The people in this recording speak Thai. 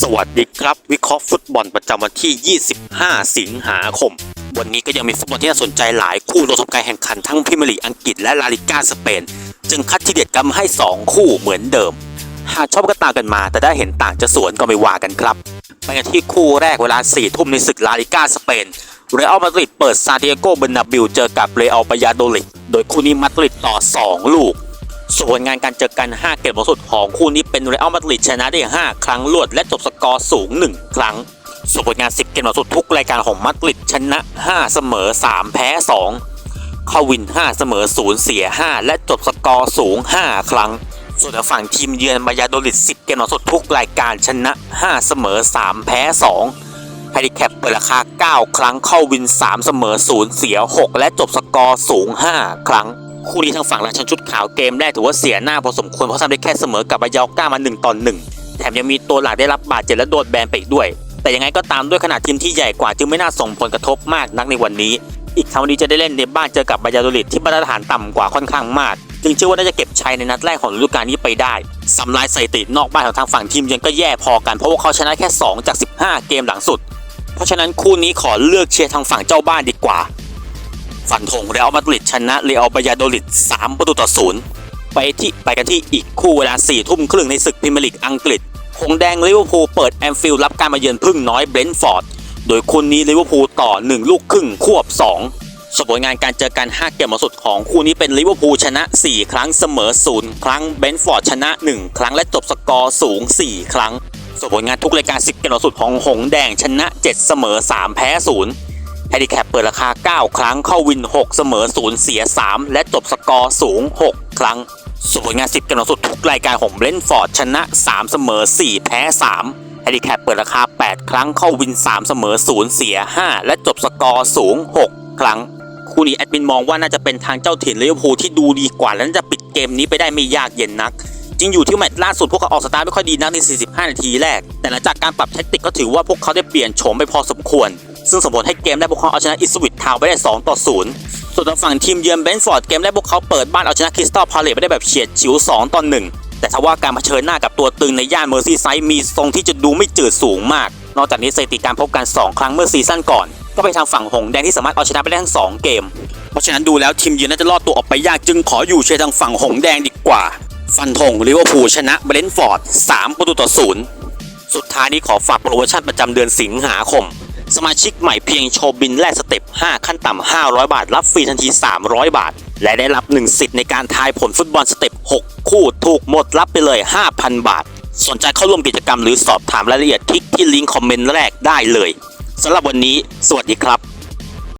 สวัสดีครับ วิเคราะห์ฟุตบอลประจำวันที่ 25 สิงหาคม วันนี้ก็ยังมีฟุตบอลที่น่าสนใจหลายคู่รวมทำการแข่งขันทั้งพรีเมียร์ลีอังกฤษและลาลิก้าสเปน จึงคัดทีเด็ดกันมาให้ 2 คู่เหมือนเดิม หากชอบก็ตามกันมา แต่ได้เห็นต่างจะสวนก็ไม่ว่ากันครับ ไปกันที่คู่แรกเวลา 4 ทุ่มในศึกลาลิก้าสเปนเรอัลมาดริดเปิดซานติเอโกเบอร์นาบิลเจอกับเรอัลปายาโดลิดโดยคู่นี้มาดริดต่อ 2 ลูก ส่วนงานการเจอกัน 5 เกมหลังสุดของคู่นี้เป็นเรอัลมาดริดชนะได้ 5 ครั้งรวดและจบสกอร์สูง 1 ครั้งส่วนผลงาน 10 เกมหลังสุดทุกรายการของมาดริดชนะ 5 เสมอ 3 แพ้ 2 เข้าวิน 5 เสมอ 0 เสีย 5 และจบสกอร์สูง 5 ครั้ง ส่วนฝั่งทีมเยือนมายาโดลิด 10 เกมลังสุดทุกรายการชนะ 5 เสมอ 3 แพ้ 2ไฮดิแคปเปิดราคา 9 ครั้งเข้าวิน 3 เสมอ 0 เสีย 6 และจบสกอร์สูง 5 ครั้ง คู่นี้ทางฝั่งราชันชุดขาวเกมแรกถือว่าเสียหน้าพอสมควรเพราะทำได้แค่เสมอกับบายาก้ามา1ต่อ1แถมยังมีตัวหลักได้รับบาดเจ็บและโดนแบนไปอีกด้วย แต่ยังไงก็ตามด้วยขนาดทีมที่ใหญ่กว่าจึงไม่น่าส่งผลกระทบมากนักในวันนี้ อีกทั้งวันนี้จะได้เล่นในบ้านเจอกับบายาโดลิดที่มาตรฐานต่ำกว่าค่อนข้างมาก จึงเชื่อว่าน่าจะเก็บชัยในนัดแรกของฤดูกาลนี้ไปได้สำลายสถิตินอกบ้านของทางฝั่งทีมเยือนก็แย่พอกันเพราะว่าเขาชนะแค่ 2 จาก 15 เกมหลังสุด เพราะฉะนั้นคู่นี้ขอเลือกเชียร์ทางฝั่งเจ้าบ้านดีกว่า ฟันธงเรอัลมาดริดชนะเรอัลบายาโดลิด3ประตูต่อศูนย์ไปที่ไปกันที่อีกคู่เวลา4ทุ่มครึ่งในศึกพรีเมียร์ลีกอังกฤษหงแดงลิเวอร์พูลเปิดแอนฟิลด์รับการมาเยือนพึ่งน้อยเบรนท์ฟอร์ด โดยคู่นี้ลิเวอร์พูลต่อ 1 ลูกครึ่งควบ 2สมผลงานการเจอกัน 5 เกมสุดของคู่นี้เป็นลิเวอร์พูลชนะ 4 ครั้งเสมอ 0 ครั้งเบรนท์ฟอร์ดชนะ 1 ครั้งและจบสกอร์สูง 4 ครั้งส่วนผลงานทุกรายการ 10 เกมสุดของหงแดงชนะ 7 เสมอ 3 แพ้ 0 แฮนดิแคปเปิดราคา 9 ครั้งเข้าวิน 6 เสมอ 0 เสีย 3 และจบสกอร์สูง 6 ครั้งส่วนผลงาน10กมหลังสุดทุกรายการของเบรนท์ฟอร์ดชนะ 3 เสมอ 4 แพ้ 3แฮนดิแคปเปิดราคา 8 ครั้งเข้าวิน 3 เสมอ 0 เสีย 5 และจบสกอร์สูง 6 ครั้ง คู่นี้แอดมินมองว่าน่าจะเป็นทางเจ้าถิ่นลิเวอร์พูลที่ดูดีกว่าและน่าจะปิดเกมนี้ไปได้ไม่ยากเย็นนักจริงอยู่ที่แมตช์ล่าสุดพวกเขาออกสตาร์ทไม่ค่อยดีนักใน 45 นาทีแรก แต่หลังจากการปรับแทคติกก็ถือว่าพวกเขาได้เปลี่ยนโฉมไปพอสมควร ซึ่งส่งผลให้เกมแรกพวกเขาเอาชนะอิสวิตทาวไปได้ 2 ต่อ 0 ส่วนทางฝั่งทีมเยือนเบนฟอร์ดเกมแรกพวกเขาเปิดบ้านเอาชนะคริสตัลพาเลตไปได้แบบเฉียดฉิว 2 ต่อ 1 แต่ถ้าว่าการเผชิญหน้ากับตัวตึงในย่านเมอร์ซีไซด์มีทรงที่จะดูไม่จืดสูงมาก นอกจากนี้สถิติการพบกัน 2 ครั้งเมื่อซีซั่นก่อน ก็ไปทางฝั่งหงแดงที่สามารถเอาชนะไปได้ทั้ง 2 เกม เพราะฉะนั้นดูแล้วทีมเยือนน่าจะรอดตัวออกไปยากจึงขออยู่เชียร์ทางฝั่งหงแดงดีกว่า ฟันธงลิเวอร์พูลชนะเบรนท์ฟอร์ด3ประตูต่อศูนย์สุดท้ายนี้ขอฝากโปรโมชั่นประจำเดือนสิงหาคม สมาชิกใหม่เพียงโชว์บินแลกสเต็ป 5 ขั้นต่ำ 500 บาท รับฟรีทันที 300 บาท และได้รับ 1 สิทธิ์ในการทายผลฟุตบอลสเต็ป 6 คู่ถูกหมดรับไปเลย 5,000 บาท สนใจเข้าร่วมกิจกรรมหรือสอบถามรายละเอียดคลิกที่ลิงก์คอมเมนต์แรกได้เลยสำหรับวันนี้ สวัสดีครับ